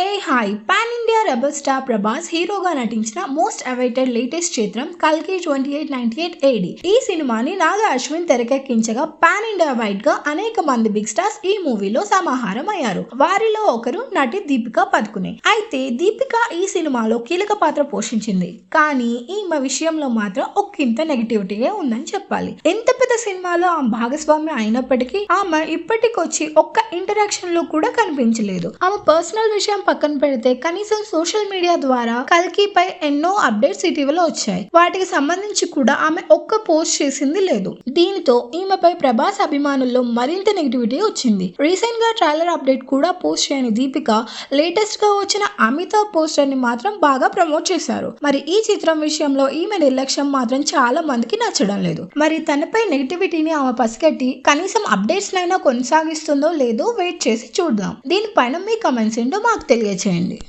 Hey hi pan India rebel star Prabhas హీరోగా నటించిన most awaited latest చిత్రం కల్కి twenty eight ninety eight AD ఈ సినిమాని నాగ అశ్విన్ తెరకెక్కించగా పాన్ ఇండియా వైడ్గా అనేక మంది బిగ్ స్టార్స్ ఈ మూవీలో సమాహారం అయ్యారు. వారిలో ఒకరు నటి దీపిక పదుకునే. అయితే దీపిక ఈ సినిమాలో కీలక పాత్ర పోషించింది. కానీ ఈమె విషయంలో మాత్రం ఒక్కింత నెగిటివిటీగా ఉందని చెప్పాలి. ఎంత పెద్ద సినిమాలో ఆమె భాగస్వామి అయినప్పటికీ ఆమె ఇప్పటికొచ్చి ఒక్క ఇంటరాక్షన్లో కూడా కనిపించలేదు. ఆమె పర్సనల్ విషయం పక్కన పెడితే కనీసం సోషల్ మీడియా ద్వారా కల్కి పై ఎన్నో అప్డేట్స్ ఇటీవల వచ్చాయి. వాటికి సంబంధించి కూడా ఆమె ఒక్క పోస్ట్ చేసింది లేదు. దీనితో ఈమెపై ప్రభాస్ అభిమానుల్లో మరింత నెగిటివిటీ వచ్చింది. రీసెంట్గా ట్రైలర్ అప్డేట్ కూడా పోస్ట్ చేయని దీపిక లేటెస్ట్గా వచ్చిన అమితాబ్ పోస్టర్ని మాత్రం బాగా ప్రమోట్ చేశారు. మరి ఈ చిత్రం విషయంలో ఈమె నిర్లక్ష్యం మాత్రం చాలా మందికి నచ్చడం లేదు. మరి తనపై నెగిటివిటీని ఆమె పసిగట్టి కనీసం అప్డేట్స్ నైనా కొనసాగిస్తుందో లేదో వెయిట్ చేసి చూద్దాం. దీనిపైన మీ కమెంట్స్ ఏంటో మాకు తెలియచేయండి.